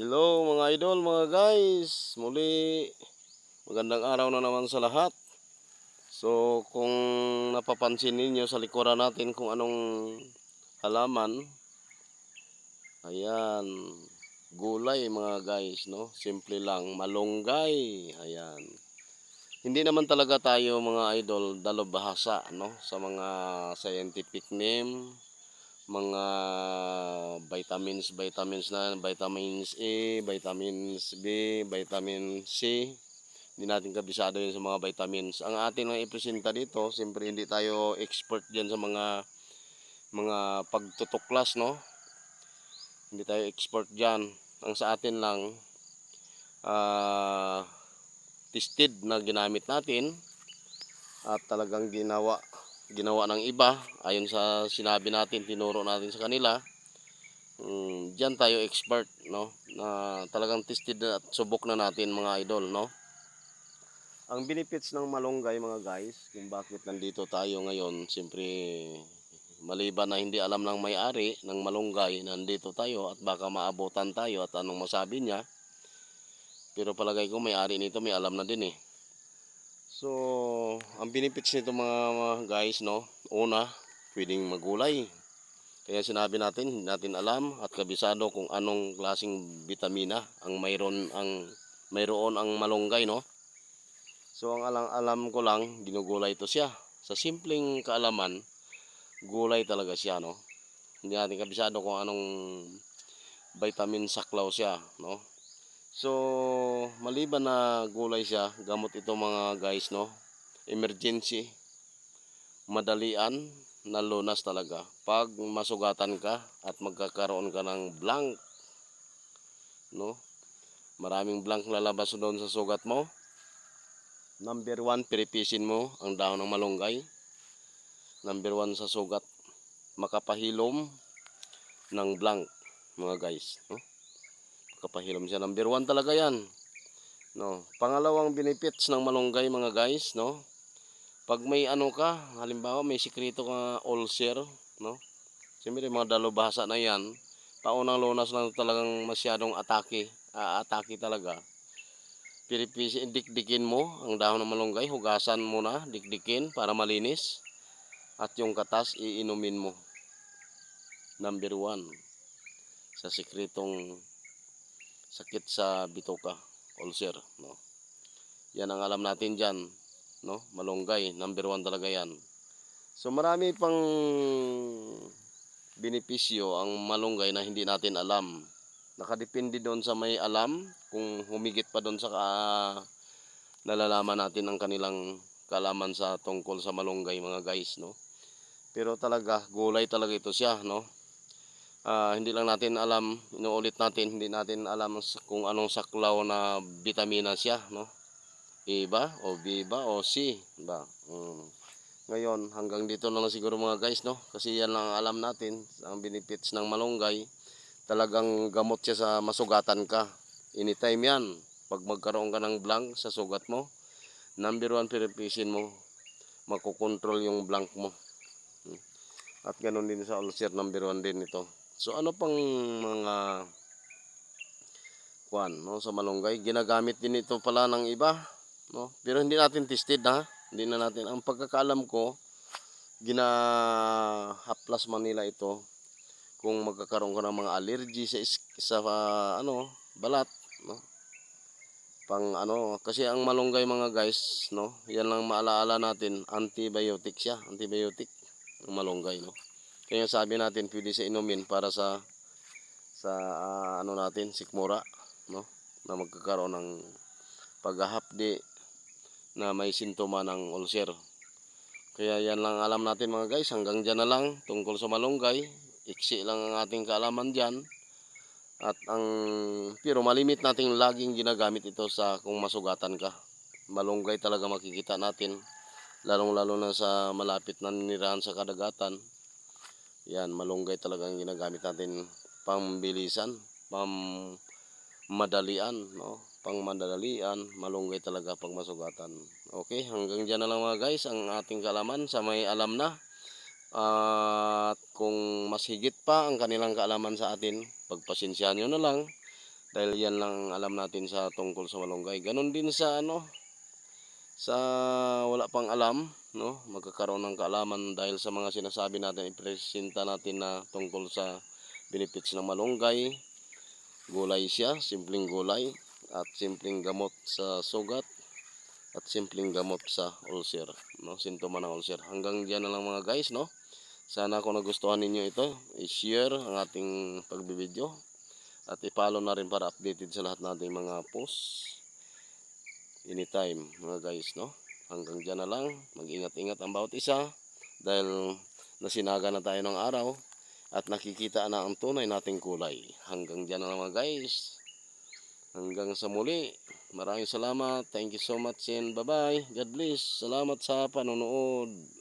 Hello mga idol, mga guys. Muli, magandang araw na naman sa lahat. So, kung napapansin ninyo sa likuran natin kung anong halaman, ayan, gulay mga guys, no? Simple lang, malunggay, ayan. Hindi naman talaga tayo mga idol dalobhasa, no? Sa mga scientific name, mga vitamins, vitamins na, vitamins A, vitamins B, vitamin C. Hindi natin kabisado yun sa mga vitamins. Ang atin lang ipresenta dito, siyempre hindi tayo expert diyan sa mga mga pagtutuklas, no? Hindi tayo expert diyan. Ang sa atin lang ah tested na ginamit natin at talagang ginawa ginawa ng iba ayon sa sinabi natin tinuro natin sa kanila mm, diyan tayo expert no? Na talagang tested at subok na natin mga idol no? Ang benefits ng malunggay mga guys kung bakit nandito tayo ngayon siyempre maliban na hindi alam ng may-ari ng malunggay nandito tayo at baka maabutan tayo at anong masabi niya. Pero palagay ko may-ari nito may alam na din eh So, ang benefits nito mga, guys, no? Una, pwedeng magulay. Kaya sinabi natin, natin alam at kabisado kung anong klaseng vitamina ang mayroon ang mayroon ang malunggay, no? So, ang alam, alam ko lang, ginugulay ito siya. Sa simpleng kaalaman, gulay talaga siya, no? Hindi natin kabisado kung anong vitamin saklaw siya, no? So, maliban na gulay siya, gamot ito mga guys, no? Emergency. Madalian na lunas talaga. Pag masugatan ka at magkakaroon ka ng blank, no? Maraming blank lalabas doon sa sugat mo. Number one, piripisin mo ang dahon ng malunggay. Number one sa sugat, makapahilom ng blank, mga guys, no? Kapahilom siya. Number one talaga yan. No. Pangalawang benefits ng malunggay mga guys, no? Pag may ano ka, halimbawa may sikreto ka ulcer, no? Siyempre mga dalubhasa na yan, paunang lunas lang talagang masyadong atake, atake talaga. Piripisi, dikdikin mo ang dahon ng malunggay, hugasan mo na, dikdikin para malinis. At yung katas, iinumin mo. Number one. Sa sikretong sakit sa bituka, ulcer, no. Yan ang alam natin diyan, no? Malunggay, number one talaga 'yan. So marami pang benepisyo ang malunggay na hindi natin alam. Nakadepende doon sa may alam kung humigit pa doon sa ka, nalalaman natin ang kanilang kalaman sa tungkol sa malunggay mga guys, no. Pero talaga gulay talaga ito siya, no ah, hindi lang natin alam, inuulit natin, hindi natin alam kung anong saklaw na vitamina siya, no? A ba? O B ba? O C ba? Mm. Ngayon, hanggang dito na lang siguro mga guys, no? Kasi yan lang ang alam natin, ang benefits ng malunggay. Talagang gamot siya sa masugatan ka. Anytime yan. Pag magkaroon ka ng blank sa sugat mo, number one piripisin mo, makukontrol yung blank mo. Mm. At ganun din sa ulcer, number one din ito. So ano pang mga kuan no sa malunggay? Ginagamit din ito pala ng iba no? Pero hindi natin tested ha? Hindi na natin. Ang pagkakaalam ko ginahaplas man nila ito kung magkakaroon ka ng mga allergy sa sa ah, ano balat no? Pang ano kasi ang malunggay mga guys no? Yan lang maalaala natin antibiotic siya antibiotic ang malunggay no kaya sabi natin pwede sa inumin para sa sa ah, ano natin sikmura no na magkakaroon ng paghahapdi na may sintoma ng ulcer. Kaya yan lang alam natin mga guys, hanggang dyan na lang tungkol sa malunggay. Iksi lang ang ating kaalaman dyan. At ang pero malimit nating laging ginagamit ito sa kung masugatan ka. Malunggay talaga makikita natin lalong-lalo na sa malapit na nirahan sa kadagatan. Yan, malunggay talaga ang ginagamit natin pambilisan, pam madalian, no? Pang madalian, malunggay talaga pag masugatan. Okay, hanggang diyan na lang mga guys ang ating kalaman sa may alam na. At kung mas higit pa ang kanilang kaalaman sa atin, pagpasensyahan nyo na lang Dahil yan lang ang alam natin sa tungkol sa malunggay. Ganon din sa ano, sa wala pang alam, no? Magkakaroon ng kaalaman dahil sa mga sinasabi natin, ipresenta natin na tungkol sa benefits ng malunggay. Gulay siya, simpleng gulay at simpleng gamot sa sugat at simpleng gamot sa ulcer, no? Sintomas ng ulcer. Hanggang diyan na lang mga guys, no? Sana kung nagustuhan ninyo ito, i-share ang ating pagbibideo at i-follow na rin para updated sa lahat nating mga posts anytime mga guys no hanggang dyan na lang. Mag-ingat-ingat ang bawat isa. Dahil nasinaga na tayo ng araw at nakikita na ang tunay nating kulay. Hanggang dyan na lang mga guys. Hanggang sa muli. Maraming salamat. Thank you so much and bye bye God bless. Salamat sa panonood